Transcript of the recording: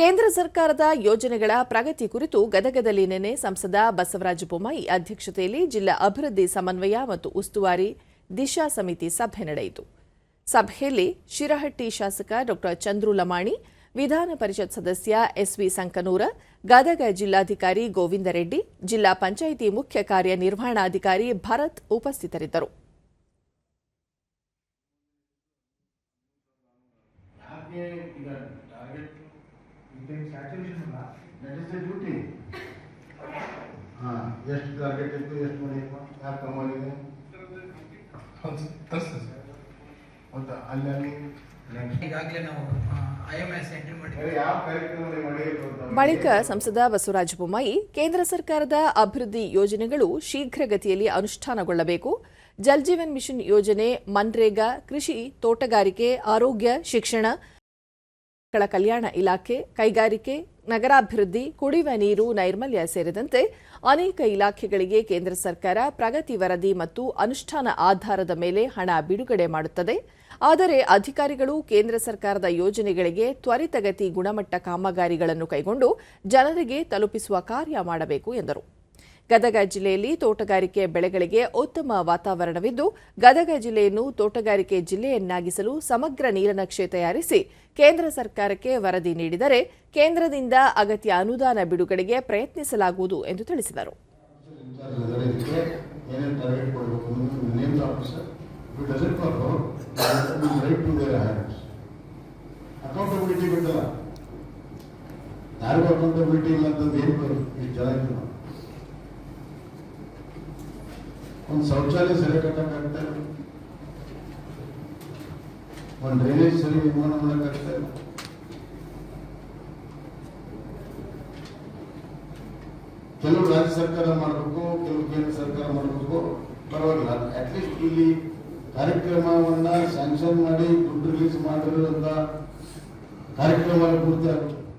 ಕೇಂದ್ರ ಸರ್ಕಾರದ ಯೋಜನೆಗಳ ಪ್ರಗತಿ ಕುರಿತು ಗದಗದಲ್ಲಿ ನಿನ್ನೆ ಸಂಸದ ಬಸವರಾಜ ಬೊಮ್ಮಾಯಿ ಅಧ್ಯಕ್ಷತೆಯಲ್ಲಿ ಜಿಲ್ಲಾ ಅಭಿವೃದ್ಧಿ ಸಮನ್ವಯ ಮತ್ತು ಉಸ್ತುವಾರಿ ದಿಶಾ ಸಮಿತಿ ಸಭೆ ನಡೆಯಿತು. ಸಭೆಯಲ್ಲಿ ಶಿರಹಟ್ಟಿ ಶಾಸಕ ಡಾ ಚಂದ್ರು ಲಮಾಣಿ, ವಿಧಾನ ಪರಿಷತ್ ಸದಸ್ಯ ಎಸ್ವಿ ಸಂಕನೂರ, ಗದಗ ಜಿಲ್ಲಾಧಿಕಾರಿ ಗೋವಿಂದ ರೆಡ್ಡಿ, ಜಿಲ್ಲಾ ಪಂಚಾಯಿತಿ ಮುಖ್ಯ ಕಾರ್ಯನಿರ್ವಹಣಾಧಿಕಾರಿ ಭರತ್ ಉಪಸ್ಥಿತರಿದ್ದರು. ಡ್ಯೂಟಿ ಹಾಂ ಎಷ್ಟು ಟಾರ್ಗೆಟ್ ಇತ್ತು ಎಷ್ಟು ಮನೆ ಯಾರು ಕಮ್ಮಾಗಿದೆ ಹೌದಾ ಅಲ್ಲಿ ಅಲ್ಲಿ ಬಳಿಕ ಸಂಸದ ಬಸವರಾಜ ಬೊಮ್ಮಾಯಿ ಕೇಂದ್ರ ಸರ್ಕಾರದ ಅಭಿವೃದ್ಧಿ ಯೋಜನೆಗಳು ಶೀಘ್ರಗತಿಯಲ್ಲಿ ಅನುಷ್ಠಾನಗೊಳ್ಳಬೇಕು. ಜಲ್ ಜೀವನ್ ಮಿಷನ್ ಯೋಜನೆ ಮನ್ರೇಗಾ ಕೃಷಿ ತೋಟಗಾರಿಕೆ ಆರೋಗ್ಯ ಶಿಕ್ಷಣ ಮಕ್ಕಳ ಕಲ್ಯಾಣ ಇಲಾಖೆ, ಕೈಗಾರಿಕೆ, ನಗರಾಭಿವೃದ್ಧಿ ಕುಡಿಯುವ ನೀರು, ನೈರ್ಮಲ್ಯ ಸೇರಿದಂತೆ ಅನೇಕ ಇಲಾಖೆಗಳಿಗೆ ಕೇಂದ್ರ ಸರ್ಕಾರ ಪ್ರಗತಿ ವರದಿ ಮತ್ತು ಅನುಷ್ಠಾನ ಆಧಾರದ ಮೇಲೆ ಹಣ ಬಿಡುಗಡೆ ಮಾಡುತ್ತದೆ. ಆದರೆ ಅಧಿಕಾರಿಗಳು ಕೇಂದ್ರ ಸರ್ಕಾರದ ಯೋಜನೆಗಳಿಗೆ ತ್ವರಿತಗತಿ ಗುಣಮಟ್ಟ ಕಾಮಗಾರಿಗಳನ್ನು ಕೈಗೊಂಡು ಜನರಿಗೆ ತಲುಪಿಸುವ ಕಾರ್ಯ ಮಾಡಬೇಕು ಎಂದರು. ಗದಗ ಜಿಲ್ಲೆಯಲ್ಲಿ ತೋಟಗಾರಿಕೆ ಬೆಳೆಗಳಿಗೆ ಉತ್ತಮ ವಾತಾವರಣವಿದ್ದು, ಗದಗ ಜಿಲ್ಲೆಯನ್ನು ತೋಟಗಾರಿಕೆ ಜಿಲ್ಲೆಯನ್ನಾಗಿಸಲು ಸಮಗ್ರ ನೀಲನಕ್ಷೆ ತಯಾರಿಸಿ ಕೇಂದ್ರ ಸರ್ಕಾರಕ್ಕೆ ವರದಿ ನೀಡಿದರೆ ಕೇಂದ್ರದಿಂದ ಅಗತ್ಯ ಅನುದಾನ ಬಿಡುಗಡೆಗೆ ಪ್ರಯತ್ನಿಸಲಾಗುವುದು ಎಂದು ತಿಳಿಸಿದರು. ಯಾರಿಗೂ ಅಕೌಂಟಬಿಲಿಟಿ ಇಲ್ಲ ಅಂತಂದು ಏನು ಇಷ್ಟು ಜನ ಇತ್ತು ನಾವು ಒಂದು ಶೌಚಾಲಯ ಸರಿ ಕಟ್ಟಕ್ಕಾಗ್ತಾ ಇಲ್ಲ ಒಂದು ಡ್ರೈನೇಜ್ ಸರಿ ನಿರ್ಮಾಣ ಮಾಡೋಕ್ಕಾಗ್ತಾ ಇಲ್ಲ ಕೆಲವು ರಾಜ್ಯ ಸರ್ಕಾರ ಮಾಡಬೇಕು, ಕೆಲವು ಕೇಂದ್ರ ಸರ್ಕಾರ ಮಾಡಬೇಕು, ಪರವಾಗಿಲ್ಲ. ಅಟ್ಲೀಸ್ಟ್ ಇಲ್ಲಿ ಕಾರ್ಯಕ್ರಮವನ್ನ ಸ್ಯಾಂಕ್ಷನ್ ಮಾಡಿ ದುಡ್ಡು ರಿಲೀಸ್ ಮಾಡಿರೋದ್ರಿಂದ ಕಾರ್ಯಕ್ರಮ ಪೂರ್ತಿ ಆಗುತ್ತೆ.